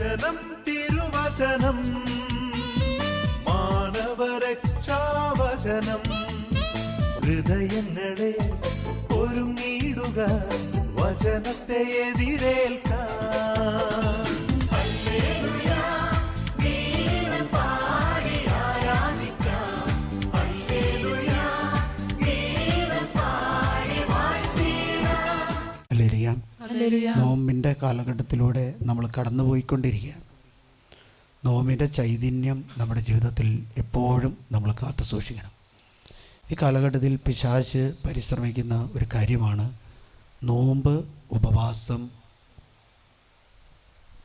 വചനം തിരുവചനം. മാനവരക്ഷാവചനം. ഹൃദയങ്ങളെ ഒരുങ്ങിയിടുക വചനത്തെ എതിരേൽക്കാൻ. നോമ്പിന്റെ കാലഘട്ടത്തിലൂടെ നമ്മൾ കടന്നുപോയിക്കൊണ്ടിരിക്കുക. നോമ്പിന്റെ ചൈതന്യം നമ്മുടെ ജീവിതത്തിൽ എപ്പോഴും നമ്മൾ കാത്തു സൂക്ഷിക്കണം. ഈ കാലഘട്ടത്തിൽ പിശാശ് പരിശ്രമിക്കുന്ന ഒരു കാര്യമാണ് നോമ്പ് ഉപവാസം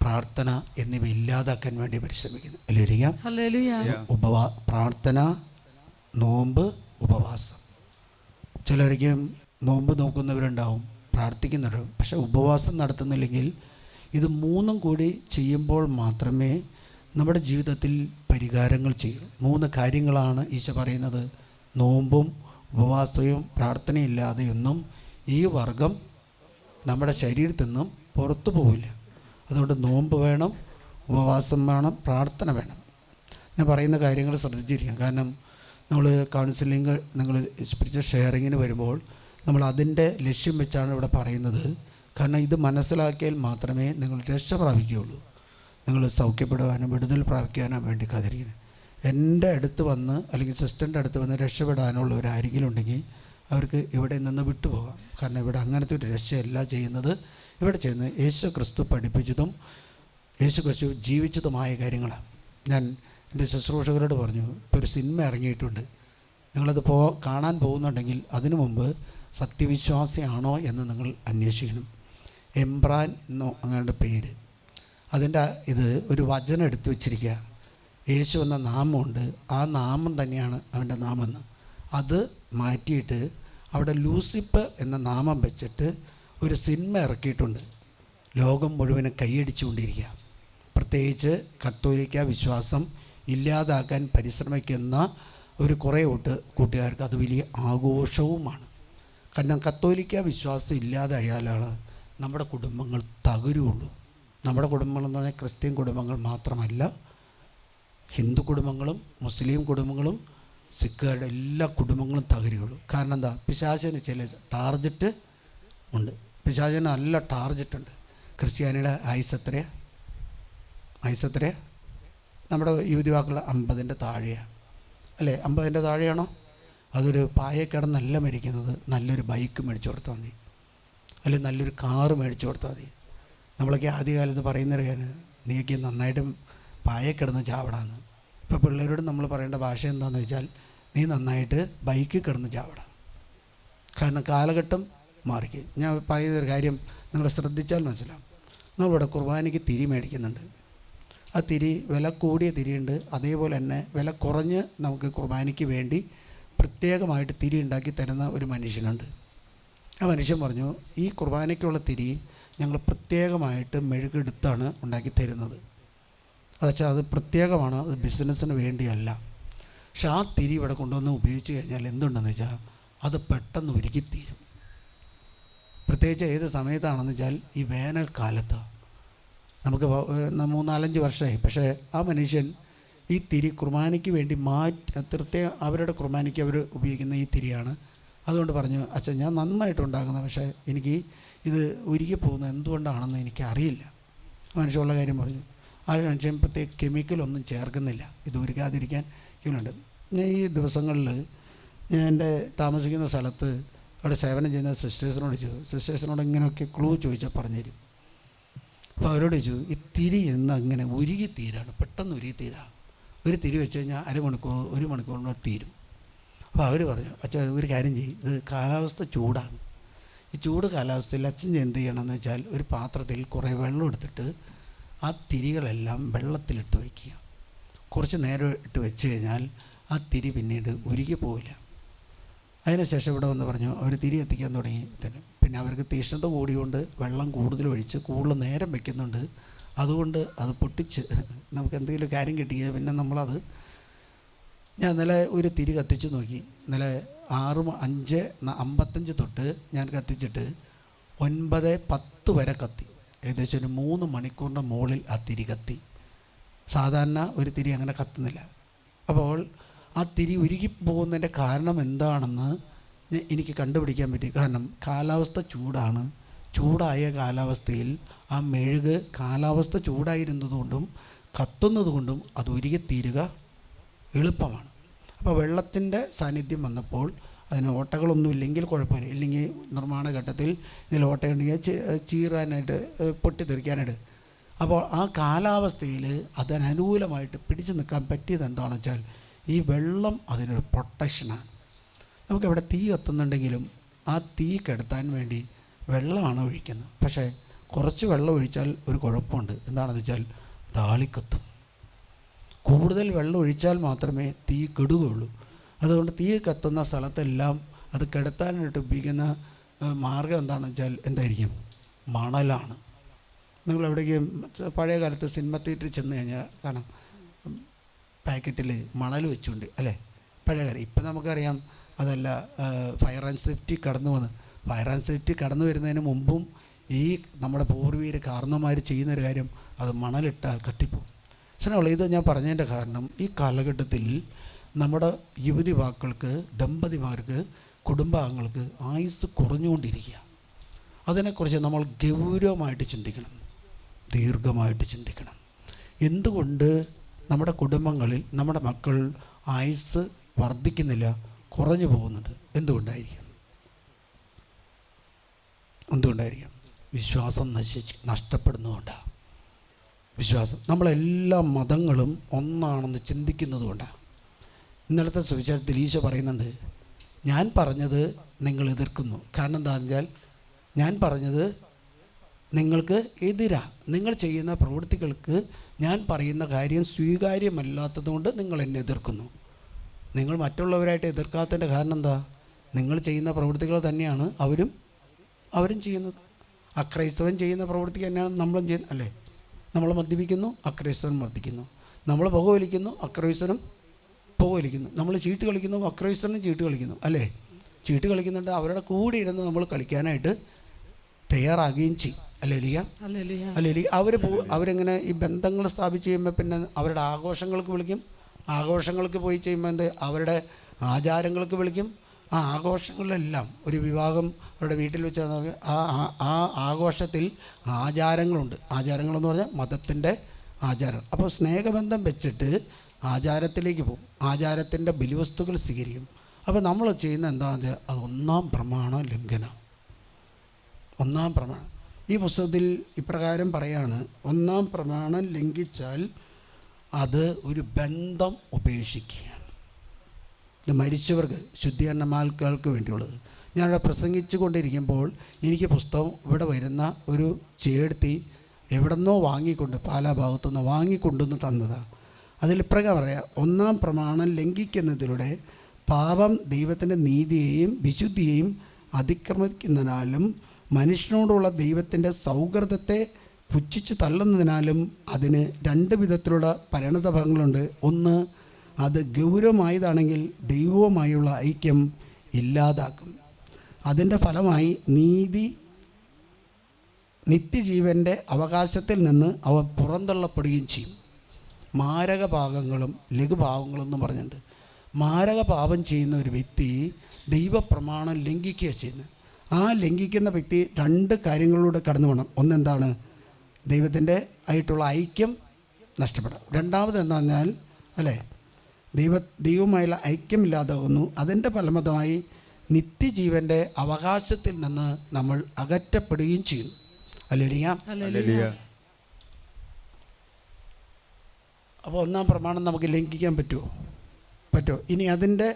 പ്രാർത്ഥന എന്നിവ ഇല്ലാതാക്കാൻ വേണ്ടി പരിശ്രമിക്കുന്നു അല്ലെങ്കിൽ ഉപവാ പ്രാർത്ഥന നോമ്പ് ഉപവാസം. ചിലരിക്കും നോമ്പ് നോക്കുന്നവരുണ്ടാവും. പ്രാർത്ഥിക്കുന്നുണ്ടാവും പക്ഷേ ഉപവാസം നടത്തുന്നില്ലെങ്കിൽ ഇത് മൂന്നും കൂടി ചെയ്യുമ്പോൾ മാത്രമേ നമ്മുടെ ജീവിതത്തിൽ പരിഹാരങ്ങൾ ചെയ്യൂ. മൂന്ന് കാര്യങ്ങളാണ് ഈശോ പറയുന്നത്. നോമ്പും ഉപവാസവും പ്രാർത്ഥനയില്ലാതെയൊന്നും ഈ വർഗം നമ്മുടെ ശരീരത്തിൽ നിന്നും പുറത്തു പോവില്ല. അതുകൊണ്ട് നോമ്പ് വേണം ഉപവാസം വേണം പ്രാർത്ഥന വേണം. ഞാൻ പറയുന്ന കാര്യങ്ങൾ ശ്രദ്ധിച്ചിരിക്കണം. കാരണം നമ്മൾ കൗൺസിലിംഗ് നിങ്ങൾ സ്പിരിച്വൽ ഷെയറിങ്ങിന് വരുമ്പോൾ നമ്മൾ അതിന്റെ ലക്ഷ്യം വെച്ചാണ് ഇവിടെ പറയുന്നത്. കാരണം ഇത് മനസ്സിലാക്കിയാൽ മാത്രമേ നിങ്ങൾ രക്ഷ പ്രാപിക്കുകയുള്ളൂ. നിങ്ങൾ സൗഖ്യപ്പെടുവാനും വിടുതൽ പ്രാപിക്കാനും വേണ്ടി കാത്തിരിക്കുന്നത്. എന്റെ അടുത്ത് വന്ന് അല്ലെങ്കിൽ സിസ്റ്ററിന്റെ അടുത്ത് വന്ന് രക്ഷപ്പെടാനുള്ള ആരെങ്കിലും ഉണ്ടെങ്കിൽ അവർക്ക് ഇവിടെ നിന്ന് വിട്ടുപോകാം. കാരണം ഇവിടെ അങ്ങനത്തെ ഒരു രക്ഷയല്ല ചെയ്യുന്നത്. ഇവിടെ ചെയ്യുന്നത് യേശു ക്രിസ്തു പഠിപ്പിച്ചതും യേശു ക്രിസ്തു ജീവിച്ചതുമായ കാര്യങ്ങളാണ്. ഞാൻ എന്റെ ശുശ്രൂഷകരോട് പറഞ്ഞു ഇപ്പോൾ ഒരു സിനിമ ഇറങ്ങിയിട്ടുണ്ട്. നിങ്ങളത് പോ കാണാൻ പോകുന്നുണ്ടെങ്കിൽ അതിനു മുമ്പ് സത്യവിശ്വാസിയാണോ എന്ന് നിങ്ങൾ അന്വേഷിക്കണം. എംബ്രാൻ എന്നോ അങ്ങയുടെ പേര്. അതിന്റെ ഇത് ഒരു വചനം എടുത്തു വച്ചിരിക്കുക. യേശു എന്ന നാമമുണ്ട്. ആ നാമം തന്നെയാണ് അവന്റെ നാമെന്ന്. അത് മാറ്റിയിട്ട് അവിടെ ലൂസിപ്പ് എന്ന നാമം വെച്ചിട്ട് ഒരു സിനിമ ഇറക്കിയിട്ടുണ്ട്. ലോകം മുഴുവനും കൈയടിച്ചുകൊണ്ടിരിക്കുക. പ്രത്യേകിച്ച് കത്തോലിക്ക വിശ്വാസം ഇല്ലാതാക്കാൻ പരിശ്രമിക്കുന്ന ഒരു കുറേ കൂട്ട് കൂട്ടുകാർക്ക് അത് വലിയ ആഘോഷവുമാണ്. കാരണം കത്തോലിക്ക വിശ്വാസം ഇല്ലാതായാലാണ് നമ്മുടെ കുടുംബങ്ങൾ തകരുള്ളൂ. നമ്മുടെ കുടുംബങ്ങൾ എന്ന് പറഞ്ഞാൽ ക്രിസ്ത്യൻ കുടുംബങ്ങൾ മാത്രമല്ല ഹിന്ദു കുടുംബങ്ങളും മുസ്ലിം കുടുംബങ്ങളും സിഖുകാരുടെ എല്ലാ കുടുംബങ്ങളും തകരുകയുള്ളൂ. കാരണം എന്താ? പിശാചിന് ചില ടാർജറ്റ് ഉണ്ട്. പിശാചിന് നല്ല ടാർജറ്റ് ഉണ്ട്. ക്രിസ്ത്യാനിയുടെ ആയുസ് ആയുസത്രയ ആയുസ് എത്രയാ? നമ്മുടെ യുവതിവാക്കളുടെ അമ്പതിന്റെ താഴെയാണ് അല്ലേ? അമ്പതിന്റെ താഴെയാണോ? അതൊരു പായക്കിടന്നല്ല മരിക്കുന്നത് നല്ലൊരു ബൈക്ക് മേടിച്ചു കൊടുത്താൽ മതി. അല്ലെങ്കിൽ നല്ലൊരു കാറ് മേടിച്ചു കൊടുത്താൽ മതി. നമ്മളൊക്കെ ആദ്യകാലത്ത് പറയുന്നൊരു കാര്യം നീയൊക്കെ നന്നായിട്ടും പായക്കിടന്ന് ചാവടാന്ന്. ഇപ്പോൾ പിള്ളേരോട് നമ്മൾ പറയേണ്ട ഭാഷ എന്താണെന്ന് വെച്ചാൽ നീ നന്നായിട്ട് ബൈക്കിൽ കിടന്ന് ചാവടാം. കാരണം കാലഘട്ടം മാറിക്ക് ഞാൻ പറയുന്നൊരു കാര്യം നിങ്ങൾ ശ്രദ്ധിച്ചാൽ മനസ്സിലാവും. നമ്മളിവിടെ കുർബാനയ്ക്ക് തിരി മേടിക്കുന്നുണ്ട്. ആ തിരി വില കൂടിയ തിരിയുണ്ട്. അതേപോലെ തന്നെ വില കുറഞ്ഞ് നമുക്ക് കുർബാനയ്ക്ക് വേണ്ടി പ്രത്യേകമായിട്ട് തിരി ഉണ്ടാക്കി തരുന്ന ഒരു മനുഷ്യനുണ്ട്. ആ മനുഷ്യൻ പറഞ്ഞു ഈ കുർബാനയ്ക്കുള്ള തിരി ഞങ്ങൾ പ്രത്യേകമായിട്ട് മെഴുകെടുത്താണ് ഉണ്ടാക്കി തരുന്നത്. അതുവെച്ചാൽ അത് പ്രത്യേകമാണ് അത് ബിസിനസ്സിന് വേണ്ടിയല്ല. പക്ഷെ ആ തിരി ഇവിടെ കൊണ്ടുവന്ന് ഉപയോഗിച്ച് കഴിഞ്ഞാൽ എന്തുണ്ടെന്ന് വെച്ചാൽ അത് പെട്ടെന്ന് ഉരുകിത്തീരും. പ്രത്യേകിച്ച് ഏത് സമയത്താണെന്ന് വെച്ചാൽ ഈ വേനൽക്കാലത്ത്. നമുക്ക് മൂന്നാലഞ്ച് വർഷമായി. പക്ഷേ ആ മനുഷ്യൻ ഈ തിരി കുർബാനയ്ക്ക് വേണ്ടി മാറ്റി പ്രത്യേക അവരുടെ കുർബാനയ്ക്ക് അവർ ഉപയോഗിക്കുന്ന ഈ തിരിയാണ്. അതുകൊണ്ട് പറഞ്ഞു അച്ഛൻ ഞാൻ നന്നായിട്ട് ഉണ്ടാക്കുന്ന പക്ഷേ എനിക്ക് ഇത് ഉരുകി പോകുന്നത് എന്തുകൊണ്ടാണെന്ന് എനിക്ക് അറിയില്ല മനുഷ്യമുള്ള കാര്യം പറഞ്ഞു ആ മനുഷ്യൻ പ്രത്യേക കെമിക്കലൊന്നും ചേർക്കുന്നില്ല. ഇത് ഉരുകാതിരിക്കാൻ ഇവനുണ്ട് ഞാൻ ഈ ദിവസങ്ങളിൽ ഞാൻ എന്റെ താമസിക്കുന്ന സ്ഥലത്ത് അവിടെ സേവനം ചെയ്യുന്ന സിസ്റ്റേഴ്സിനോട് ചോദിച്ചു സിസ്റ്റേഴ്സിനോട് ഇങ്ങനെയൊക്കെ ക്ലൂ ചോദിച്ചാൽ പറഞ്ഞു തരും അപ്പോൾ അവരോട് ചോദിച്ചു ഈ തിരി ഇന്ന് അങ്ങനെ ഉരുകി തീരാണ് പെട്ടെന്ന് ഉരുകി തീരാ. ഒരു തിരി വെച്ച് കഴിഞ്ഞാൽ അരമണിക്കൂർ ഒരു മണിക്കൂറിനോട് തീരും. അപ്പോൾ അവർ പറഞ്ഞു അച്ഛൻ ഒരു കാര്യം ചെയ്യും ഇത് കാലാവസ്ഥ ചൂടാണ്. ഈ ചൂട് കാലാവസ്ഥയിൽ അച്ഛൻ എന്ത് ചെയ്യണമെന്ന് വെച്ചാൽ ഒരു പാത്രത്തിൽ കുറേ വെള്ളം എടുത്തിട്ട് ആ തിരികളെല്ലാം വെള്ളത്തിലിട്ട് വയ്ക്കുക. കുറച്ച് നേരം ഇട്ട് വെച്ച് കഴിഞ്ഞാൽ ആ തിരി പിന്നീട് ഉരുകി പോവില്ല. അതിനുശേഷം ഇവിടെ വന്ന് പറഞ്ഞു അവർ തിരി എത്തിക്കാൻ തുടങ്ങി. തന്നെ പിന്നെ അവർക്ക് തീഷ്ണത കൂടിയുകൊണ്ട് വെള്ളം കൂടുതൽ ഒഴിച്ച് കൂടുതൽ നേരം വെക്കുന്നുണ്ട്. അതുകൊണ്ട് അത് പൊട്ടിച്ച് നമുക്ക് എന്തെങ്കിലും കാര്യം കിട്ടിയാൽ പിന്നെ നമ്മളത് ഞാൻ ഇന്നലെ ഒരു തിരി കത്തിച്ച് നോക്കി. ഇന്നലെ ആറ് അഞ്ച് അമ്പത്തഞ്ച് തൊട്ട് ഞാൻ കത്തിച്ചിട്ട് ഒൻപത് പത്ത് വരെ കത്തി. ഏകദേശം ഒരു മൂന്ന് മണിക്കൂറിന്റെ മുകളിൽ ആ തിരി കത്തി. സാധാരണ ഒരു തിരി അങ്ങനെ കത്തുന്നില്ല. അപ്പോൾ ആ തിരി ഉരുകി പോകുന്നതിന്റെ കാരണം എന്താണെന്ന് എനിക്ക് കണ്ടുപിടിക്കാൻ പറ്റി. കാരണം കാലാവസ്ഥ ചൂടാണ്. ചൂടായ കാലാവസ്ഥയിൽ ആ മെഴുക് കാലാവസ്ഥ ചൂടായിരുന്നതുകൊണ്ടും കത്തുന്നതുകൊണ്ടും അത് ഉരുകിത്തീരുക എളുപ്പമാണ്. അപ്പോൾ വെള്ളത്തിന്റെ സാന്നിധ്യം വന്നപ്പോൾ അതിന് ഓട്ടകളൊന്നും ഇല്ലെങ്കിൽ കുഴപ്പമില്ല. ഇല്ലെങ്കിൽ നിർമ്മാണ ഘട്ടത്തിൽ ഇതിൽ ഓട്ടയുണ്ടെങ്കിൽ ചീറാനായിട്ട് പൊട്ടിത്തെറിക്കാനായിട്ട് അപ്പോൾ ആ കാലാവസ്ഥയിൽ അതിനനുകൂലമായിട്ട് പിടിച്ചു നിൽക്കാൻ പറ്റിയത് എന്താണെന്ന് വെച്ചാൽ ഈ വെള്ളം അതിനൊരു പ്രൊട്ടക്ഷനാണ്. നമുക്കിവിടെ തീ എത്തുന്നുണ്ടെങ്കിലും ആ തീ കെടുത്താൻ വേണ്ടി വെള്ളമാണ് ഒഴിക്കുന്നത്. പക്ഷേ കുറച്ച് വെള്ളം ഒഴിച്ചാൽ ഒരു കുഴപ്പമുണ്ട്. എന്താണെന്ന് വെച്ചാൽ താളിക്കത്തും. കൂടുതൽ വെള്ളം ഒഴിച്ചാൽ മാത്രമേ തീ കെടുകയുള്ളൂ. അതുകൊണ്ട് തീ കത്തുന്ന സ്ഥലത്തെല്ലാം അത് കെടുത്താനായിട്ട് ഉപയോഗിക്കുന്ന മാർഗം എന്താണെന്ന് വെച്ചാൽ എന്തായിരിക്കും? മണലാണ്. നിങ്ങൾ എവിടെയെങ്കിലും പഴയ കാലത്ത് സിനിമ തിയേറ്ററിൽ ചെന്ന് കഴിഞ്ഞാൽ കാണാം. പാക്കറ്റിൽ മണൽ വെച്ചുകൊണ്ട് അല്ലേ? പഴയ കാലം ഇപ്പം നമുക്കറിയാം അതല്ല ഫയർ ആൻഡ് സേഫ്റ്റി കടന്നു വന്ന്. ഫയർ ആൻഡ് സേഫ്റ്റി കടന്നു വരുന്നതിന് മുമ്പും ഈ നമ്മുടെ പൂർവീർ കാരണന്മാർ ചെയ്യുന്നൊരു കാര്യം അത് മണലിട്ടാൽ കത്തിപ്പോവും സ്നേഹമുള്ള ഇത് ഞാൻ പറഞ്ഞതിന്റെ കാരണം ഈ കാലഘട്ടത്തിൽ നമ്മുടെ യുവതി വാക്കൾക്ക് ദമ്പതിമാർക്ക് കുടുംബാംഗങ്ങൾക്ക് ആയുസ് കുറഞ്ഞുകൊണ്ടിരിക്കുക. അതിനെക്കുറിച്ച് നമ്മൾ ഗൗരവമായിട്ട് ചിന്തിക്കണം. ദീർഘമായിട്ട് ചിന്തിക്കണം. എന്തുകൊണ്ട് നമ്മുടെ കുടുംബങ്ങളിൽ നമ്മുടെ മക്കൾ ആയുസ് വർദ്ധിക്കുന്നില്ല കുറഞ്ഞു പോകുന്നുണ്ട്? എന്തുകൊണ്ടായിരിക്കും? എന്തുകൊണ്ടായിരിക്കും? വിശ്വാസം നശിച്ച് നഷ്ടപ്പെടുന്നതുകൊണ്ടാണ് വിശ്വാസം. നമ്മളെല്ലാ മതങ്ങളും ഒന്നാണെന്ന് ചിന്തിക്കുന്നതുകൊണ്ടാണ് ഇന്നലത്തെ സുവിശേഷത്തിൽ ഈശോ പറയുന്നുണ്ട് ഞാൻ പറഞ്ഞത് നിങ്ങൾ എതിർക്കുന്നു. കാരണം എന്താണെന്ന് വെച്ചാൽ ഞാൻ പറഞ്ഞത് നിങ്ങൾക്ക് എതിരാ. നിങ്ങൾ ചെയ്യുന്ന പ്രവൃത്തികൾക്ക് ഞാൻ പറയുന്ന കാര്യം സ്വീകാര്യമല്ലാത്തതുകൊണ്ട് നിങ്ങൾ എന്നെ എതിർക്കുന്നു. നിങ്ങൾ മറ്റുള്ളവരായിട്ട് എതിർക്കാത്തതിന്റെ കാരണം എന്താ? നിങ്ങൾ ചെയ്യുന്ന പ്രവൃത്തികൾ തന്നെയാണ് അവരും അവരും ചെയ്യുന്നത്. അക്രൈസ്തവൻ ചെയ്യുന്ന പ്രവൃത്തി തന്നെയാണ് നമ്മളും ചെയ്യുന്നത് അല്ലേ? നമ്മൾ മദ്യപിക്കുന്നു അക്രൈസ്തവൻ മദ്യപിക്കുന്നു. നമ്മൾ പുകവലിക്കുന്നു അക്രൈസ്തവനും പുകവലിക്കുന്നു. നമ്മൾ ചീട്ട് കളിക്കുന്നു അക്രൈസ്തവനും ചീട്ട് കളിക്കുന്നു അല്ലേ? ചീട്ട് കളിക്കുന്നുണ്ട് അവരുടെ കൂടെ ഇരുന്ന് നമ്മൾ കളിക്കാനായിട്ട് തയ്യാറാകുകയും ചെയ്യും. അല്ലേ ലിയ ഹല്ലേലൂയ. ലിയ അവർ അവരെങ്ങനെ ഈ ബന്ധങ്ങൾ സ്ഥാപിച്ച് ചെയ്യുമ്പോൾ പിന്നെ അവരുടെ ആഘോഷങ്ങൾക്ക് വിളിക്കും. ആഘോഷങ്ങൾക്ക് പോയി ചെയ്യുമ്പോൾ എന്ത്? അവരുടെ ആചാരങ്ങൾക്ക് വിളിക്കും. ആ ആഘോഷങ്ങളിലെല്ലാം ഒരു വിവാഹം അവരുടെ വീട്ടിൽ വെച്ച് ആ ആ- ആഘോഷത്തിൽ ആചാരങ്ങളുണ്ട്. ആചാരങ്ങളെന്ന് പറഞ്ഞാൽ മതത്തിന്റെ ആചാരം. അപ്പോൾ സ്നേഹബന്ധം വെച്ചിട്ട് ആചാരത്തിലേക്ക് പോകും. ആചാരത്തിന്റെ ബലിവസ്തുക്കൾ സ്വീകരിക്കും. അപ്പോൾ നമ്മൾ ചെയ്യുന്ന എന്താണെന്ന് വെച്ചാൽ അത് ഒന്നാം പ്രമാണ ലംഘനം. ഒന്നാം പ്രമാണം. ഈ പുസ്തകത്തിൽ ഇപ്രകാരം പറയാണ് ഒന്നാം പ്രമാണം ലംഘിച്ചാൽ അത് ഒരു ബന്ധം ഉപേക്ഷിക്കുകയാണ് ഇത് മരിച്ചവർക്ക് ശുദ്ധീകരണ ആൾക്കാർക്ക് വേണ്ടിയുള്ളത്. ഞാനിവിടെ പ്രസംഗിച്ചു കൊണ്ടിരിക്കുമ്പോൾ എനിക്ക് പുസ്തകം ഇവിടെ വരുന്ന ഒരു ചേർത്തി എവിടെന്നോ വാങ്ങിക്കൊണ്ട് പാലാ ഭാഗത്തുനിന്ന് വാങ്ങിക്കൊണ്ടുവന്ന് തന്നതാണ് അതിൽ ഇപ്രകാരം പറയാം ഒന്നാം പ്രമാണം ലംഘിക്കുന്നതിലൂടെ പാപം ദൈവത്തിന്റെ നീതിയെയും വിശുദ്ധിയെയും അതിക്രമിക്കുന്നതിനാലും മനുഷ്യനോടുള്ള ദൈവത്തിന്റെ സൗഹൃദത്തെ പുച്ഛിച്ച് തള്ളുന്നതിനാലും അതിന് രണ്ട് വിധത്തിലുള്ള പരിണതഫലങ്ങളുണ്ട്. ഒന്ന് അത് ഗൗരവമായതാണെങ്കിൽ ദൈവവുമായുള്ള ഐക്യം ഇല്ലാതാക്കും. അതിന്റെ ഫലമായി നീതി നിത്യജീവന്റെ അവകാശത്തിൽ നിന്ന് അവ പുറന്തള്ളപ്പെടുകയും ചെയ്യും. മാരകഭാഗങ്ങളും ലഘുഭാവങ്ങളും എന്ന് പറഞ്ഞിട്ടുണ്ട്. മാരക പാപം ചെയ്യുന്ന ഒരു വ്യക്തി ദൈവപ്രമാണം ലംഘിക്കുക ചെയ്യുന്നത്. ആ ലംഘിക്കുന്ന വ്യക്തി രണ്ട് കാര്യങ്ങളിലൂടെ കടന്നു പോകണം. ഒന്നെന്താണ്? ദൈവത്തിന്റെ ആയിട്ടുള്ള ഐക്യം നഷ്ടപ്പെടാം. രണ്ടാമത് എന്താ പറഞ്ഞാൽ അല്ലേ? ദൈവ ദൈവവുമായുള്ള ഐക്യമില്ലാതാകുന്നു. അതിന്റെ ഫലമതമായി നിത്യജീവന്റെ അവകാശത്തിൽ നിന്ന് നമ്മൾ അകറ്റപ്പെടുകയും ചെയ്യും. അല്ലെങ്കിൽ. അപ്പോൾ ഒന്നാം പ്രമാണം നമുക്ക് ലംഘിക്കാൻ പറ്റുമോ? പറ്റുമോ? ഇനി അതിന്റെ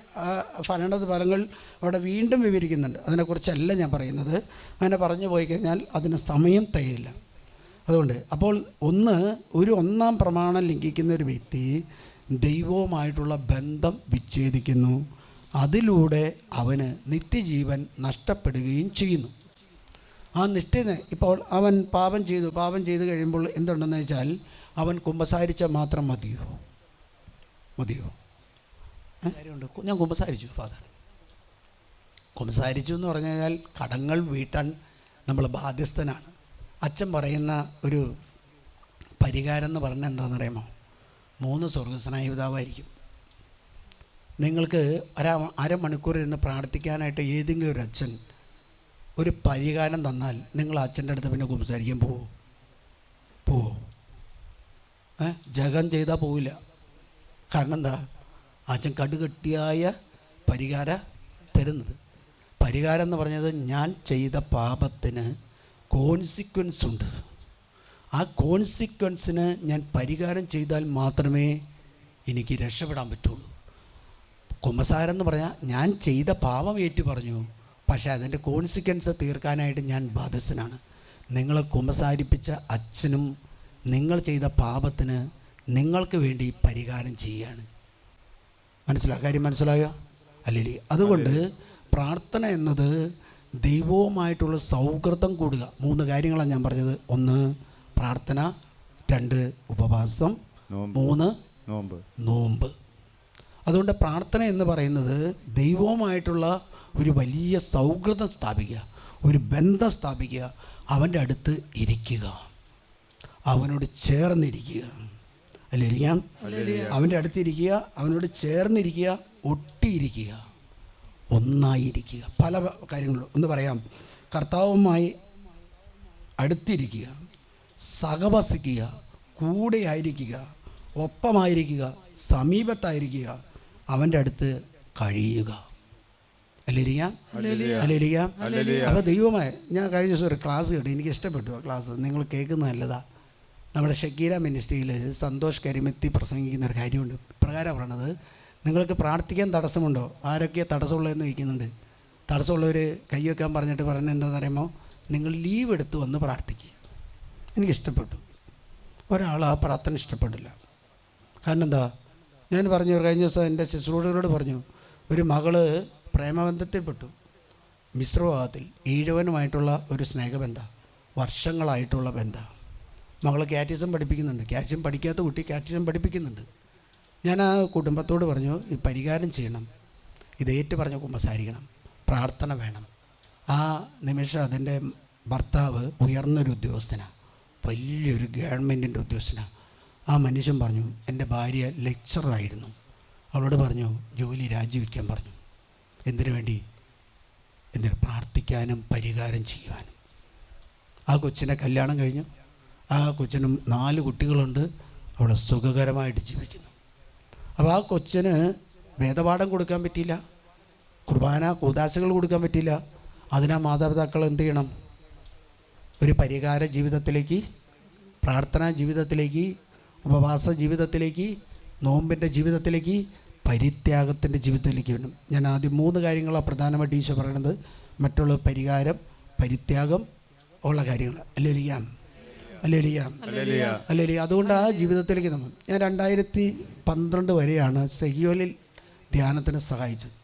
ഫലണത് ഫലങ്ങൾ അവിടെ വീണ്ടും വിവരിക്കുന്നുണ്ട്. അതിനെക്കുറിച്ചല്ല ഞാൻ പറയുന്നത്. അങ്ങനെ പറഞ്ഞു പോയി കഴിഞ്ഞാൽ അതിന് സമയം തികയില്ല. അതുകൊണ്ട് അപ്പോൾ ഒന്ന് ഒരു ഒന്നാം പ്രമാണം ലംഘിക്കുന്ന ഒരു വ്യക്തി ദൈവവുമായിട്ടുള്ള ബന്ധം വിച്ഛേദിക്കുന്നു. അതിലൂടെ അവന് നിത്യജീവൻ നഷ്ടപ്പെടുകയും ചെയ്യുന്നു. ആ നിഷ്ഠ ഇപ്പോൾ അവൻ പാപം ചെയ്തു പാപം ചെയ്തു കഴിയുമ്പോൾ എന്തുണ്ടെന്ന് വെച്ചാൽ അവൻ കുമ്പസാരിച്ച മാത്രം മതിയോ? മതിയോ? കാര്യമുണ്ട്. ഞാൻ കുമ്പസാരിച്ചു ഫാദർ. കുമ്പസാരിച്ചു എന്ന് പറഞ്ഞു കഴിഞ്ഞാൽ കടങ്ങൾ വീട്ടാൻ നമ്മൾ ബാധ്യസ്ഥനാണ്. അച്ഛൻ പറയുന്ന ഒരു പരിഹാരം എന്ന് പറഞ്ഞാൽ എന്താണെന്നറിയാമോ? മൂന്ന് സ്വർഗസ്നായുതാവായിരിക്കും നിങ്ങൾക്ക് അര അരമണിക്കൂർ ഇരുന്ന് പ്രാർത്ഥിക്കാനായിട്ട് ഏതെങ്കിലും ഒരു അച്ഛൻ ഒരു പരിഹാരം തന്നാൽ നിങ്ങൾ അച്ഛന്റെ അടുത്ത് പിന്നെ കുംസാരിക്കാൻ പോവോ? പോവോ? ഏ? ജഗം ചെയ്താൽ പോവില്ല. കാരണം എന്താ? അച്ഛൻ കടുകെട്ടിയായ പരിഹാര തരുന്നത്. പരിഹാരം എന്ന് പറഞ്ഞത് ഞാൻ ചെയ്ത പാപത്തിന് കോൺസിക്വൻസ് ഉണ്ട്. ആ കോൺസിക്വൻസിന് ഞാൻ പരിഹാരം ചെയ്താൽ മാത്രമേ എനിക്ക് രക്ഷപ്പെടാൻ പറ്റുള്ളൂ. കുമ്പസാരം എന്ന് പറഞ്ഞാൽ ഞാൻ ചെയ്ത പാപം ഏറ്റു പറഞ്ഞു പക്ഷേ അതിന്റെ കോൺസിക്വൻസ് തീർക്കാനായിട്ട് ഞാൻ ബാധസ്സനാണ് നിങ്ങളെ കുമ്പസാരിപ്പിച്ച അച്ഛനും നിങ്ങൾ ചെയ്ത പാപത്തിന് നിങ്ങൾക്ക് വേണ്ടി പരിഹാരം ചെയ്യുകയാണ്. മനസ്സിലാ? കാര്യം മനസ്സിലായോ? അല്ലേ അതുകൊണ്ട് പ്രാർത്ഥന എന്നത് ദൈവവുമായിട്ടുള്ള സൗഹൃദം കൂടുക. മൂന്ന് കാര്യങ്ങളാണ് ഞാൻ പറഞ്ഞത്. ഒന്ന് പ്രാർത്ഥന രണ്ട് ഉപവാസം. മൂന്ന് നോമ്പ്. നോമ്പ്. അതുകൊണ്ട് പ്രാർത്ഥന എന്ന് പറയുന്നത് ദൈവവുമായിട്ടുള്ള ഒരു വലിയ സൗഹൃദം സ്ഥാപിക്കുക ഒരു ബന്ധം സ്ഥാപിക്കുക അവന്റെ അടുത്ത് ഇരിക്കുക അവനോട് ചേർന്നിരിക്കുക. അല്ലേ ഇരിക്കാം അവന്റെ അടുത്തിരിക്കുക അവനോട് ചേർന്നിരിക്കുക ഒട്ടിയിരിക്കുക ഒന്നായിരിക്കുക. പല കാര്യങ്ങളും. ഒന്ന് പറയാം. കർത്താവുമായി അടുത്തിരിക്കുക. സഹവസിക്കുക കൂടെ ആയിരിക്കുക ഒപ്പമായിരിക്കുക സമീപത്തായിരിക്കുക അവന്റെ അടുത്ത് കഴിയുക. അല്ലിരിക്കാം അപ്പോൾ ദൈവമായി ഞാൻ കഴിഞ്ഞ ദിവസം ഒരു ക്ലാസ് കേട്ടു. എനിക്ക് ഇഷ്ടപ്പെട്ടു ആ ക്ലാസ്. നിങ്ങൾ കേൾക്കുന്നത് നല്ലതാ. നമ്മുടെ ഷക്കീര മിനിസ്ട്രിയിൽ സന്തോഷ് കരിമെത്തി പ്രസംഗിക്കുന്ന ഒരു കാര്യമുണ്ട്. പ്രകാരം പറയണത് നിങ്ങൾക്ക് പ്രാർത്ഥിക്കാൻ തടസ്സമുണ്ടോ? ആരൊക്കെ തടസ്സമുള്ളതെന്ന് ചോദിക്കുന്നുണ്ട്. തടസ്സമുള്ളവർ കൈ വെക്കാൻ പറഞ്ഞിട്ട് പറയുന്നത് എന്താണെന്ന് പറയുമ്പോൾ നിങ്ങൾ ലീവ് എടുത്ത് വന്ന് പ്രാർത്ഥിക്കുക. എനിക്കിഷ്ടപ്പെട്ടു. ഒരാൾ ആ പ്രാർത്ഥന ഇഷ്ടപ്പെട്ടില്ല കാരണം എന്താ? ഞാൻ പറഞ്ഞു കഴിഞ്ഞ ദിവസം എന്റെ ശുശ്രൂഷകരോട് പറഞ്ഞു ഒരു മകൾ പ്രേമബന്ധത്തിൽപ്പെട്ടു. മിശ്രവാദത്തിൽ ഈഴവനുമായിട്ടുള്ള ഒരു സ്നേഹബന്ധ വർഷങ്ങളായിട്ടുള്ള ബന്ധ. മകൾ കാറ്റിസം പഠിപ്പിക്കുന്നുണ്ട്. കാറ്റിസം പഠിക്കാത്ത കുട്ടി കാറ്റിസം പഠിപ്പിക്കുന്നുണ്ട്. ഞാൻ ആ കുടുംബത്തോട് പറഞ്ഞു ഈ പരിഹാരം ചെയ്യണം. ഇത് പറഞ്ഞു പറഞ്ഞ് കുമ്പസാരിക്കണം. പ്രാർത്ഥന വേണം. ആ നിമിഷം അതിന്റെ ഭർത്താവ് ഉയർന്നൊരു ഉദ്യോഗസ്ഥനാണ് വലിയൊരു ഗവൺമെന്റിന്റെ ഉദ്യോഗസ്ഥനാണ് ആ മനുഷ്യൻ പറഞ്ഞു എന്റെ ഭാര്യ ലെക്ചറായിരുന്നു. അവളോട് പറഞ്ഞു ജോലി രാജിവെക്കാൻ പറഞ്ഞു. എന്തിനു വേണ്ടി? എന്തിനു പ്രാർത്ഥിക്കാനും പരിഹാരം ചെയ്യുവാനും. ആ കൊച്ചിനെ കല്യാണം കഴിഞ്ഞു. ആ കൊച്ചിനും നാല് കുട്ടികളുണ്ട്. അവിടെ സുഖകരമായിട്ട് ജീവിക്കുന്നു. അപ്പോൾ ആ കൊച്ചിന് വേദപാഠം കൊടുക്കാൻ പറ്റിയില്ല. കുർബാന കൂതാശകൾ കൊടുക്കാൻ പറ്റിയില്ല. അതിനാ മാതാപിതാക്കൾ എന്ത് ചെയ്യണം? ഒരു പരിഹാര ജീവിതത്തിലേക്ക് പ്രാർത്ഥനാ ജീവിതത്തിലേക്ക് ഉപവാസ ജീവിതത്തിലേക്ക് നോമ്പിന്റെ ജീവിതത്തിലേക്ക് പരിത്യാഗത്തിന്റെ ജീവിതത്തിലേക്ക് വേണം. ഞാൻ ആദ്യം മൂന്ന് കാര്യങ്ങളാണ് പ്രധാനമായിട്ട് ഈശോ പറയണത് മറ്റുള്ള പരിഹാരം പരിത്യാഗം ഉള്ള കാര്യങ്ങൾ. അല്ലെലിയാം അല്ലെലിയാം അല്ലെലി അതുകൊണ്ട് ആ ജീവിതത്തിലേക്ക് നമ്മൾ. ഞാൻ രണ്ടായിരത്തി പന്ത്രണ്ട് വരെയാണ് സെഹിയോലിൽ ധ്യാനത്തിന് സഹായിച്ചത്.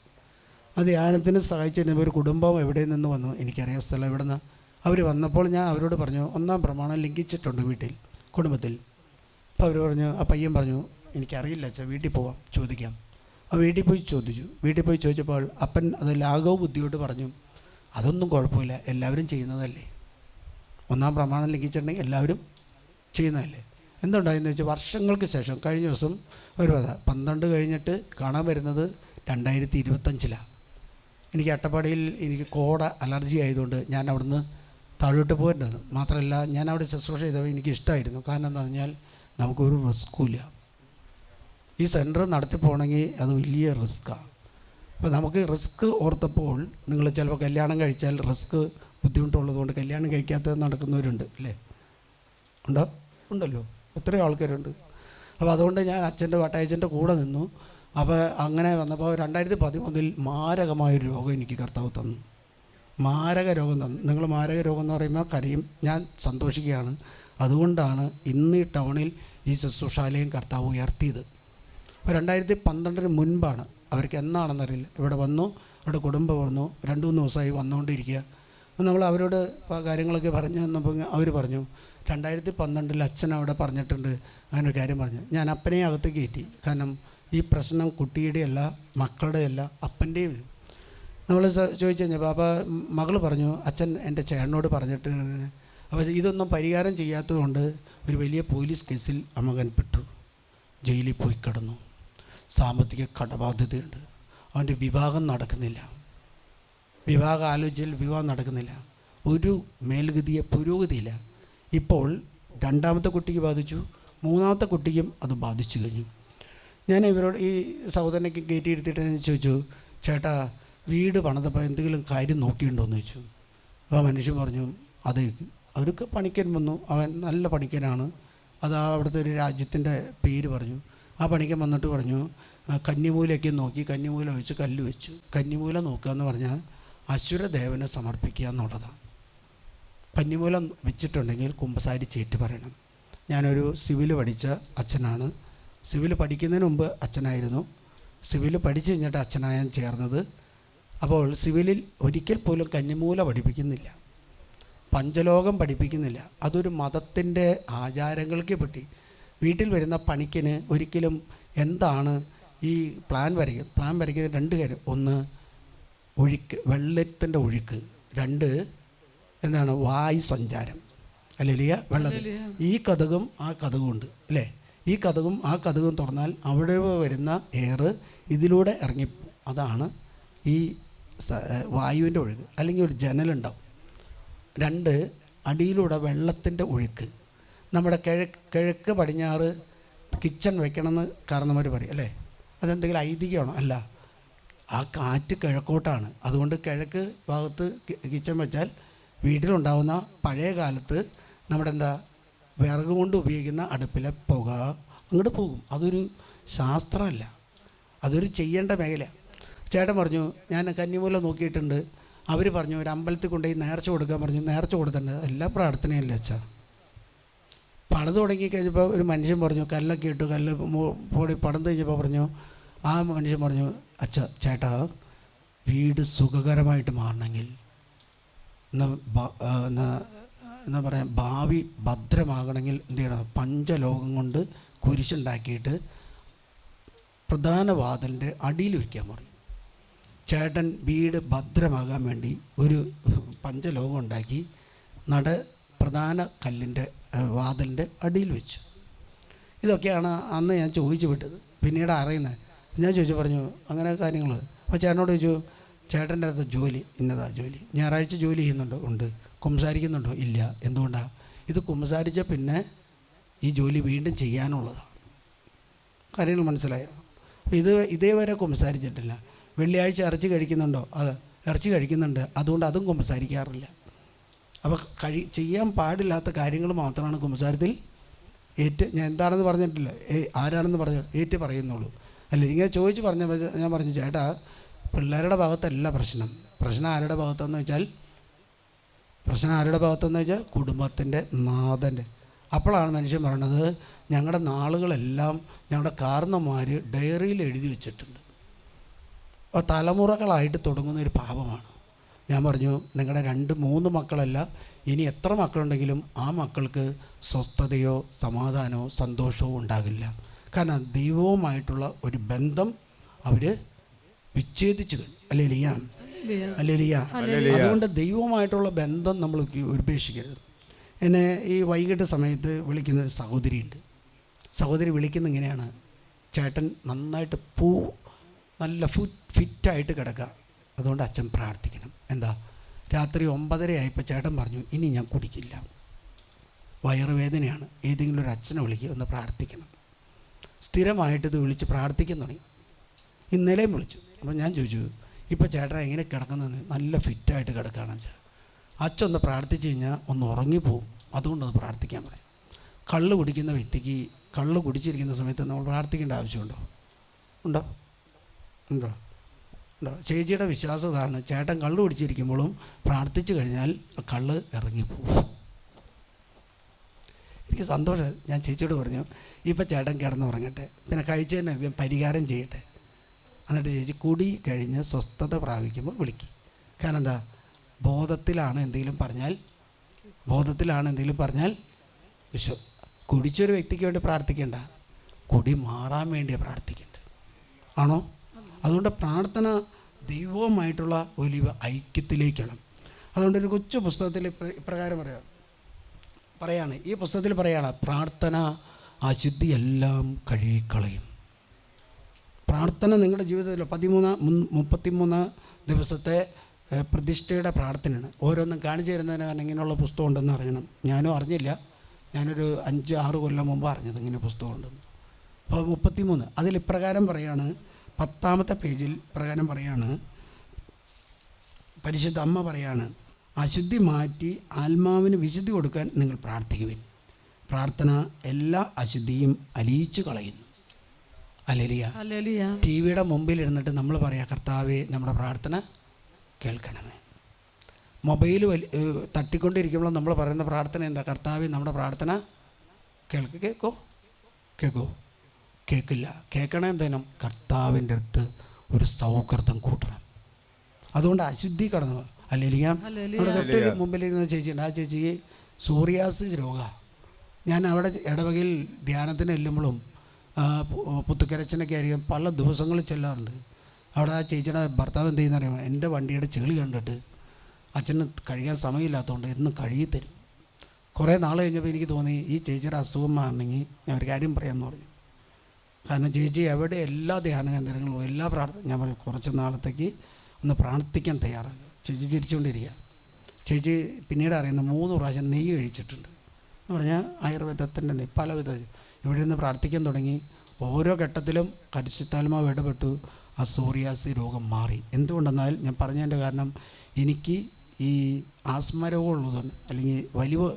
ആ ധ്യാനത്തിന് സഹായിച്ചതിന് ഒരു കുടുംബം എവിടെ നിന്ന് വന്നു? എനിക്കറിയാം സ്ഥലം എവിടെ നിന്ന് അവർ വന്നപ്പോൾ ഞാൻ അവരോട് പറഞ്ഞു ഒന്നാം പ്രമാണം ലംഘിച്ചിട്ടുണ്ട് വീട്ടിൽ കുടുംബത്തിൽ. അപ്പോൾ അവർ പറഞ്ഞു ആ പയ്യൻ പറഞ്ഞു എനിക്കറിയില്ല അച്ഛാ വീട്ടിൽ പോവാം ചോദിക്കാം. ആ വീട്ടിൽ പോയി ചോദിച്ചു. വീട്ടിൽ പോയി ചോദിച്ചപ്പോൾ അപ്പൻ അത് ലാഘവ ബുദ്ധിയോട് പറഞ്ഞു അതൊന്നും കുഴപ്പമില്ല എല്ലാവരും ചെയ്യുന്നതല്ലേ? ഒന്നാം പ്രമാണം ലംഘിച്ചിട്ടുണ്ടെങ്കിൽ എല്ലാവരും ചെയ്യുന്നതല്ലേ? എന്തുണ്ടായെന്ന് വെച്ചാൽ വർഷങ്ങൾക്ക് ശേഷം കഴിഞ്ഞ ദിവസം ഒരു കഥ പന്ത്രണ്ട് കഴിഞ്ഞിട്ട് കാണാൻ വരുന്നത് രണ്ടായിരത്തി ഇരുപത്തഞ്ചിലാണ് എനിക്ക് അട്ടപ്പാടിയിൽ എനിക്ക് കോട അലർജി ആയതുകൊണ്ട് ഞാൻ അവിടുന്ന് താഴോട്ട് പോരുന്നത് മാത്രമല്ല ഞാൻ അവിടെ ശുശ്രൂഷ ചെയ്തപ്പോൾ എനിക്ക് ഇഷ്ടമായിരുന്നു കാരണം എന്താ പറഞ്ഞാൽ നമുക്കൊരു റിസ്ക്കും ഇല്ല. ഈ സെന്റർ നടത്തി പോകണമെങ്കിൽ അത് വലിയ റിസ്ക്കാണ് അപ്പോൾ നമുക്ക് റിസ്ക് ഓർത്തപ്പോൾ നിങ്ങൾ ചിലപ്പോൾ കല്യാണം കഴിച്ചാൽ റിസ്ക് ബുദ്ധിമുട്ടുള്ളതുകൊണ്ട് കല്യാണം കഴിക്കാത്തത് നടക്കുന്നവരുണ്ട് അല്ലേ? ഉണ്ടോ? ഉണ്ടല്ലോ. എത്രയോ ആൾക്കാരുണ്ട്. അപ്പോൾ അതുകൊണ്ട് ഞാൻ അച്ഛന്റെ വട്ടയച്ഛന്റെ കൂടെ നിന്നു. അപ്പോൾ അങ്ങനെ വന്നപ്പോൾ രണ്ടായിരത്തി പതിമൂന്നിൽ മാരകമായൊരു രോഗം എനിക്ക് കർത്താവ് തന്നു. മാരക രോഗം തന്നു. നിങ്ങൾ മാരക രോഗം എന്ന് പറയുമ്പോൾ കരയും. ഞാൻ സന്തോഷിക്കുകയാണ്. അതുകൊണ്ടാണ് ഇന്ന് ഈ ടൗണിൽ ഈ ശുശ്രൂഷാലയം കർത്താവ് ഉയർത്തിയത്. അപ്പോൾ രണ്ടായിരത്തി പന്ത്രണ്ടിന് മുൻപാണ്. അവർക്ക് എന്നാണെന്നറിയില്ല ഇവിടെ വന്നു ഇവിടെ കുടുംബം വന്നു രണ്ട് മൂന്ന് ദിവസമായി വന്നുകൊണ്ടിരിക്കുക. അപ്പോൾ നമ്മൾ അവരോട് കാര്യങ്ങളൊക്കെ പറഞ്ഞു തന്നപ്പോൾ അവർ പറഞ്ഞു രണ്ടായിരത്തി പന്ത്രണ്ടിൽ അച്ഛൻ അവിടെ പറഞ്ഞിട്ടുണ്ട്. അങ്ങനെ ഒരു കാര്യം പറഞ്ഞു. ഞാൻ അപ്പനെ അകത്ത് കയറ്റി. കാരണം ഈ പ്രശ്നം കുട്ടിയുടെ അല്ല മക്കളുടെ അല്ല അപ്പന്റെയും നമ്മൾ ചോദിച്ചു കഴിഞ്ഞപ്പോൾ അപ്പോൾ മകൾ പറഞ്ഞു അച്ഛൻ എന്റെ ചേട്ടനോട് പറഞ്ഞിട്ട് അപ്പോൾ ഇതൊന്നും പരിഹാരം ചെയ്യാത്തതുകൊണ്ട് ഒരു വലിയ പോലീസ് കേസിൽ അമകൻ പെട്ടു. ജയിലിൽ പോയി കിടന്നു. സാമ്പത്തിക കടബാധ്യതയുണ്ട്. അവന്റെ വിവാഹം നടക്കുന്നില്ല. വിവാഹ ആലോചനയിൽ വിവാഹം നടക്കുന്നില്ല. ഒരു മേൽഗതിയെ പുരോഗതിയില്ല. ഇപ്പോൾ രണ്ടാമത്തെ കുട്ടിക്ക് ബാധിച്ചു. മൂന്നാമത്തെ കുട്ടിക്കും അത് ബാധിച്ചു കഴിഞ്ഞു. ഞാൻ ഇവരോട് ഈ സഹോദരനൊക്കെ കയറ്റി എടുത്തിട്ട് ചോദിച്ചു ചേട്ടാ വീട് പണിതപ്പോൾ എന്തെങ്കിലും കാര്യം നോക്കിയിട്ടുണ്ടോ എന്ന് ചോദിച്ചു. അപ്പോൾ മനുഷ്യൻ പറഞ്ഞു അത്. അവർക്ക് പണിക്കൻ വന്നു. അവൻ നല്ല പണിക്കനാണ്. അത് അവിടുത്തെ ഒരു രാജ്യത്തിന്റെ പേര് പറഞ്ഞു. ആ പണിക്കൻ വന്നിട്ട് പറഞ്ഞു "ആ, കന്നിമൂലയൊക്കെ നോക്കി. കന്നിമൂല വെച്ച് കല്ല് വെച്ചു. കന്നിമൂല നോക്കുക എന്ന് പറഞ്ഞാൽ അസുരദേവനെ സമർപ്പിക്കുക എന്നുള്ളതാണ്. കന്നിമൂലം വെച്ചിട്ടുണ്ടെങ്കിൽ കുമ്പസാരി ചേറ്റ് പറയണം. ഞാനൊരു സിവിൽ പഠിച്ച അച്ഛനാണ്. സിവിൽ പഠിക്കുന്നതിന് മുമ്പ് അച്ഛനായിരുന്നു. സിവിൽ പഠിച്ചു കഴിഞ്ഞിട്ട് അച്ഛനായാൻ ചേർന്നത് അപ്പോൾ സിവിലിൽ ഒരിക്കൽ പോലും കന്നിമൂല പഠിപ്പിക്കുന്നില്ല. പഞ്ചലോകം പഠിപ്പിക്കുന്നില്ല. അതൊരു മതത്തിന്റെ ആചാരങ്ങൾക്ക് പറ്റി വീട്ടിൽ വരുന്ന പണിക്കിന് ഒരിക്കലും എന്താണ് ഈ പ്ലാൻ വരയ്ക്കുന്നത് പ്ലാൻ വരയ്ക്കുന്നത് രണ്ട് കാര്യം. ഒന്ന് ഒഴുക്ക് വെള്ളത്തിന്റെ ഒഴുക്ക്. രണ്ട് എന്താണ്? വായു സഞ്ചാരം. അല്ലെ വെള്ളത്തിൽ. ഈ കഥകും ആ കഥകും ഉണ്ട് അല്ലേ? ഈ കഥകും ആ കഥകും തുറന്നാൽ അവിടെ വരുന്ന എയർ ഇതിലൂടെ ഇറങ്ങി അതാണ് ഈ വായുവിന്റെ ഒഴുക്ക് അല്ലെങ്കിൽ ഒരു ജനലുണ്ടാവും. രണ്ട് അടിയിലൂടെ വെള്ളത്തിന്റെ ഒഴുക്ക്. നമ്മുടെ കിഴക്ക് കിഴക്ക് പടിഞ്ഞാറ് കിച്ചൺ വെക്കണമെന്ന് കാരണവർ പറയും അല്ലേ? അതെന്തെങ്കിലും ഐതിഹ്യമാണോ? അല്ല. ആ കാറ്റ് കിഴക്കോട്ടാണ്. അതുകൊണ്ട് കിഴക്ക് ഭാഗത്ത് കിച്ചൺ വെച്ചാൽ വീട്ടിലുണ്ടാവുന്ന പഴയ കാലത്ത് നമ്മുടെ എന്താ വിറക് കൊണ്ട് ഉപയോഗിക്കുന്ന അടുപ്പിലെ പുക അങ്ങോട്ട് പോകും. അതൊരു ശാസ്ത്രമല്ല. അതൊരു ചെയ്യേണ്ട മേഖല ചേട്ടൻ പറഞ്ഞു ഞാൻ കന്നിമൂല നോക്കിയിട്ടുണ്ട്. അവർ പറഞ്ഞു ഒരു അമ്പലത്തിൽ കൊണ്ടുപോയി നേർച്ച കൊടുക്കാൻ പറഞ്ഞു. നേർച്ച കൊടുത്തിട്ടുണ്ട്. എല്ലാം പ്രാർത്ഥനയല്ലേ അച്ഛാ? പണിത് തുടങ്ങി കഴിഞ്ഞപ്പോൾ ഒരു മനുഷ്യൻ പറഞ്ഞു കല്ലൊക്കെ ഇട്ടു. കല്ല് പോടി പണിത് കഴിഞ്ഞപ്പോൾ പറഞ്ഞു ആ മനുഷ്യൻ പറഞ്ഞു അച്ഛ ചേട്ടാ വീട് സുഖകരമായിട്ട് മാറണമെങ്കിൽ എന്നാ എന്താ പറയുക ഭാവി ഭദ്രമാകണമെങ്കിൽ എന്ത് ചെയ്യണം? പഞ്ചലോകം കൊണ്ട് കുരിശുണ്ടാക്കിയിട്ട് പ്രധാന വാതിലിന്റെ അടിയിൽ വയ്ക്കാൻ പറയും. ചേട്ടൻ വീട് ഭദ്രമാകാൻ വേണ്ടി ഒരു പഞ്ചലോകം ഉണ്ടാക്കി നട പ്രധാന കല്ലിന്റെ വാതിലിന്റെ അടിയിൽ വെച്ചു. ഇതൊക്കെയാണ് അന്ന് ഞാൻ ചോദിച്ചു വിട്ടത് പിന്നീട് അറിയുന്നത് ഞാൻ ചോദിച്ചു പറഞ്ഞു അങ്ങനെ കാര്യങ്ങൾ? അപ്പോൾ ചേട്ടനോട് ചോദിച്ചു ചേട്ടന്റെ അടുത്ത് ജോലി ഇന്നതാ ജോലി. ഞായറാഴ്ച ജോലി ചെയ്യുന്നുണ്ടോ? ഉണ്ട്. കുമ്പസാരിക്കുന്നുണ്ടോ ഇല്ല. എന്തുകൊണ്ടാണ് ഇത് കുമ്പസാരിച്ച പിന്നെ ഈ ജോലി വീണ്ടും ചെയ്യാനുള്ളതാണ്. കാര്യങ്ങൾ മനസ്സിലായോ? അപ്പോൾ ഇത് ഇതേവരെ കുമ്പസാരിച്ചിട്ടില്ല വെള്ളിയാഴ്ച ഇറച്ചി കഴിക്കുന്നുണ്ടോ? അത് ഇറച്ചി കഴിക്കുന്നുണ്ട്. അതുകൊണ്ട് അതും കുമ്പസാരിക്കാറില്ല. അപ്പോൾ കഴി ചെയ്യാൻ പാടില്ലാത്ത കാര്യങ്ങൾ മാത്രമാണ് കുമ്പസാരത്തിൽ ഏറ്റ് ഞാൻ എന്താണെന്ന് പറഞ്ഞിട്ടില്ല. ആരാണെന്ന് പറഞ്ഞ ഏറ്റ് പറയുന്നുള്ളൂ. അല്ല? ഇങ്ങനെ ചോദിച്ച് പറഞ്ഞ ഞാൻ പറഞ്ഞു ചേട്ടാ പിള്ളേരുടെ ഭാഗത്തല്ല പ്രശ്നം. പ്രശ്നം ആരുടെ ഭാഗത്തെന്ന് വെച്ചാൽ പ്രശ്നം ആരുടെ ഭാഗത്തെന്ന് വെച്ചാൽ കുടുംബത്തിന്റെ നാഥന്റെ. അപ്പോഴാണ് മനുഷ്യൻ പറയണത് ഞങ്ങളുടെ നാളുകളെല്ലാം ഞങ്ങളുടെ കാരണന്മാർ ഡയറിയിൽ എഴുതി വെച്ചിട്ടുണ്ട്. അപ്പോൾ തലമുറകളായിട്ട് തുടങ്ങുന്ന ഒരു പാപമാണ്. ഞാൻ പറഞ്ഞു നിങ്ങളുടെ രണ്ട് മൂന്ന് മക്കളല്ല ഇനി എത്ര മക്കളുണ്ടെങ്കിലും ആ മക്കൾക്ക് സ്വസ്ഥതയോ സമാധാനമോ സന്തോഷമോ ഉണ്ടാകില്ല. കാരണം ദൈവവുമായിട്ടുള്ള ഒരു ബന്ധം അവർ വിച്ഛേദിച്ചു കഴിഞ്ഞു. അല്ലേ ലിയാ അല്ലേ ലിയ അതുകൊണ്ട് ദൈവവുമായിട്ടുള്ള ബന്ധം നമ്മൾ ഉപേക്ഷിക്കരുത്. എന്നെ ഈ വൈകിട്ട് സമയത്ത് വിളിക്കുന്ന ഒരു സഹോദരിയുണ്ട്. സഹോദരി വിളിക്കുന്ന ഇങ്ങനെയാണ് ചേട്ടൻ നന്നായിട്ട് പൂ നല്ല ഫുറ്റ് ഫിറ്റായിട്ട് കിടക്കുക. അതുകൊണ്ട് അച്ഛൻ പ്രാർത്ഥിക്കണം. എന്താ? രാത്രി ഒമ്പതര ആയപ്പോൾ ചേട്ടൻ പറഞ്ഞു ഇനി ഞാൻ കുടിക്കില്ല. വയറുവേദനയാണ്. ഏതെങ്കിലും ഒരു അച്ഛനെ വിളിക്കുക ഒന്ന് പ്രാർത്ഥിക്കണം. സ്ഥിരമായിട്ട് ഇത് വിളിച്ച് പ്രാർത്ഥിക്കാൻ തുടങ്ങി. ഇന്നലെയും വിളിച്ചു. അപ്പോൾ ഞാൻ ചോദിച്ചു ഇപ്പോൾ ചേട്ടൻ എങ്ങനെ കിടക്കുന്നതെന്ന്? നല്ല ഫിറ്റായിട്ട് കിടക്കുകയാണ് വെച്ചാൽ അച്ഛൻ ഒന്ന് പ്രാർത്ഥിച്ചു കഴിഞ്ഞാൽ ഒന്ന് ഉറങ്ങിപ്പോവും. അതുകൊണ്ടൊന്ന് പ്രാർത്ഥിക്കാൻ പറയാം. കള്ള് കുടിക്കുന്ന വ്യക്തിക്ക് കള്ള് കുടിച്ചിരിക്കുന്ന സമയത്ത് നമ്മൾ പ്രാർത്ഥിക്കേണ്ട ആവശ്യമുണ്ടോ? ഉണ്ടോ? ഉണ്ടോ? ഉണ്ടോ? ചേച്ചിയുടെ വിശ്വാസം ഇതാണ് ചേട്ടൻ കള്ള് പിടിച്ചിരിക്കുമ്പോഴും പ്രാർത്ഥിച്ചു കഴിഞ്ഞാൽ കള്ള് ഇറങ്ങിപ്പോവും എനിക്ക് സന്തോഷം. ഞാൻ ചേച്ചിയോട് പറഞ്ഞു ഇപ്പം ചേട്ടൻ കിടന്നുറങ്ങട്ടെ. പിന്നെ കഴിച്ചതിന് പരിഹാരം ചെയ്യട്ടെ. എന്നിട്ട് ചേച്ചി കുടി കഴിഞ്ഞ് സ്വസ്ഥത പ്രാപിക്കുമ്പോൾ വിളിക്കും. കാരണം എന്താ? ബോധത്തിലാണ് എന്തെങ്കിലും പറഞ്ഞാൽ ബോധത്തിലാണ് എന്തെങ്കിലും പറഞ്ഞാൽ വിശ്വ കുടിച്ചൊരു വ്യക്തിക്ക് വേണ്ടി പ്രാർത്ഥിക്കേണ്ട. കുടി മാറാൻ വേണ്ടിയാണ് പ്രാർത്ഥിക്കേണ്ടത് ആണോ? അതുകൊണ്ട് പ്രാർത്ഥന ദൈവവുമായിട്ടുള്ള ഒരു ഐക്യത്തിലേക്കാണ്. അതുകൊണ്ട് ഒരു കൊച്ചു പുസ്തകത്തിൽ ഇപ്രകാരം പറയാം. പറയാണ് ഈ പുസ്തകത്തിൽ പറയാണ് പ്രാർത്ഥന അശുദ്ധിയെല്ലാം കഴുകിക്കളയും. പ്രാർത്ഥന നിങ്ങളുടെ ജീവിതത്തിൽ പതിമൂന്ന് മുപ്പത്തിമൂന്ന് ദിവസത്തെ പ്രതിഷ്ഠയുടെ പ്രാർത്ഥനയാണ്. ഓരോന്നും കാണിച്ചു തരുന്നതിന് കാരണം ഇങ്ങനെയുള്ള പുസ്തകം ഉണ്ടെന്ന് അറിയണം. ഞാനും അറിഞ്ഞില്ല. ഞാനൊരു അഞ്ച് ആറ് കൊല്ലം മുമ്പ് അറിഞ്ഞത് ഇങ്ങനെ പുസ്തകം ഉണ്ടെന്ന്. അപ്പോൾ മുപ്പത്തിമൂന്ന് അതിൽ ഇപ്രകാരം പറയാണ് പത്താമത്തെ പേജിൽ പ്രകാരം പറയാണ് പരിശുദ്ധ അമ്മ പറയാണ് അശുദ്ധി മാറ്റി ആത്മാവിന് വിശുദ്ധി കൊടുക്കാൻ നിങ്ങൾ പ്രാർത്ഥിക്കുവിൻ. പ്രാർത്ഥന എല്ലാ അശുദ്ധിയും അലിയിച്ചു കളയുന്നു. അലലിയ ടി വിയുടെ മുമ്പിൽ ഇരുന്നിട്ട് നമ്മൾ പറയാം കർത്താവെ നമ്മുടെ പ്രാർത്ഥന കേൾക്കണമേ. മൊബൈൽ വലി തട്ടിക്കൊണ്ടിരിക്കുമ്പോൾ നമ്മൾ പറയുന്ന പ്രാർത്ഥന എന്താ? കർത്താവെ നമ്മുടെ പ്രാർത്ഥന കേൾക്ക് കേൾക്കോ കേൾക്കോ കേൾക്കില്ല കേൾക്കണേ എന്തേനും? കർത്താവിന്റെ അടുത്ത് ഒരു സൗഹൃദം കൂട്ടണം. അതുകൊണ്ട് അശുദ്ധി കടന്നു. അല്ലെങ്കിൽ അവിടെ തൊട്ട് മുമ്പിലിരുന്ന ചേച്ചിയുണ്ട്. ആ ചേച്ചിക്ക് സൂറിയാസിസ് രോഗ. ഞാൻ അവിടെ ഇടവകയിൽ ധ്യാനത്തിന് ചെല്ലുമ്പോഴും ആ, പുത്തുക്കരച്ചനൊക്കെ ആയിരിക്കും പല ദിവസങ്ങളിൽ ചെല്ലാറുണ്ട്. അവിടെ ആ ചേച്ചിയുടെ ഭർത്താവ് എന്ത് ചെയ്യുന്ന അറിയാമോ എന്റെ വണ്ടിയുടെ ചെളി കണ്ടിട്ട് അച്ഛന് കഴിയാൻ സമയമില്ലാത്തതുകൊണ്ട് എന്നും കഴുകി തരും കുറേ നാൾ കഴിഞ്ഞപ്പോൾ എനിക്ക് തോന്നി ഈ ചേച്ചിയുടെ അസുഖം മാറണമെങ്കിൽ ഞാൻ ഒരു കാര്യം പറയാമെന്ന് പറഞ്ഞു. കാരണം ചേച്ചി എവിടെ എല്ലാ ധ്യാന കേന്ദ്രങ്ങളും എല്ലാ പ്രാർത്ഥന ഞാൻ പറഞ്ഞു കുറച്ച് നാളത്തേക്ക് ഒന്ന് പ്രാർത്ഥിക്കാൻ തയ്യാറാകുക ചേച്ചി ചിരിച്ചുകൊണ്ടിരിക്കുക. ചേച്ചി പിന്നീട് അറിയുന്ന മൂന്ന് പ്രാവശ്യം നെയ്യ് കഴിച്ചിട്ടുണ്ട് എന്ന് പറഞ്ഞാൽ ആയുർവേദത്തിന്റെ നെയ്യ് പലവിധ ഇവിടെ നിന്ന് പ്രാർത്ഥിക്കാൻ തുടങ്ങി ഓരോ ഘട്ടത്തിലും പരിശുദ്ധാത്മാവ് ഇടപെട്ടു. ആ സോറിയാസി രോഗം മാറി. എന്തുകൊണ്ടെന്നാൽ ഞാൻ പറഞ്ഞതിന്റെ കാരണം എനിക്ക് ഈ ആസ്മ രോഗമുള്ളതുകൊണ്ട് അല്ലെങ്കിൽ വലിവ്